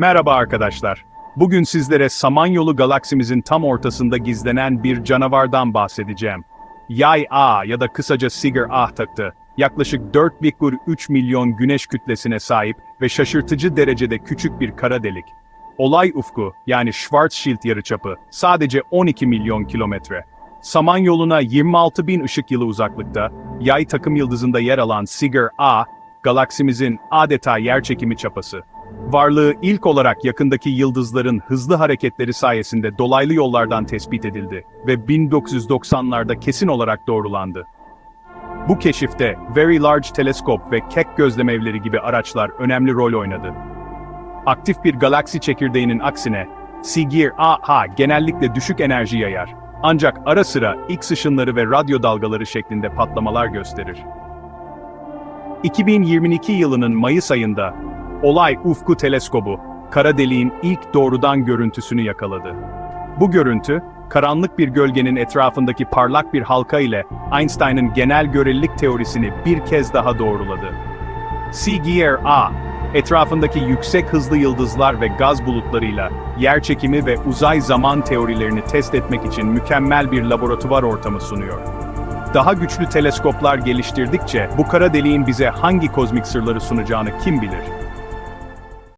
Merhaba arkadaşlar. Bugün sizlere Samanyolu galaksimizin tam ortasında gizlenen bir canavardan bahsedeceğim. Yay A ya da kısaca Siger A taktı. Yaklaşık 4,3 milyon güneş kütlesine sahip ve şaşırtıcı derecede küçük bir kara delik. Olay ufku yani Schwarzschild yarıçapı sadece 12 milyon kilometre. Samanyolu'na 26 bin ışık yılı uzaklıkta, yay takım yıldızında yer alan Siger A, galaksimizin adeta yerçekimi çapası. Varlığı ilk olarak yakındaki yıldızların hızlı hareketleri sayesinde dolaylı yollardan tespit edildi ve 1990'larda kesin olarak doğrulandı. Bu keşifte Very Large Telescope ve Keck gözlem evleri gibi araçlar önemli rol oynadı. Aktif bir galaksi çekirdeğinin aksine, Sigir AH genellikle düşük enerji yayar. Ancak ara sıra X ışınları ve radyo dalgaları şeklinde patlamalar gösterir. 2022 yılının Mayıs ayında, Olay Ufku Teleskobu, kara deliğin ilk doğrudan görüntüsünü yakaladı. Bu görüntü, karanlık bir gölgenin etrafındaki parlak bir halka ile Einstein'ın genel görelilik teorisini bir kez daha doğruladı. CGR A, etrafındaki yüksek hızlı yıldızlar ve gaz bulutlarıyla yer çekimi ve uzay zaman teorilerini test etmek için mükemmel bir laboratuvar ortamı sunuyor. Daha güçlü teleskoplar geliştirdikçe bu kara deliğin bize hangi kozmik sırları sunacağını kim bilir?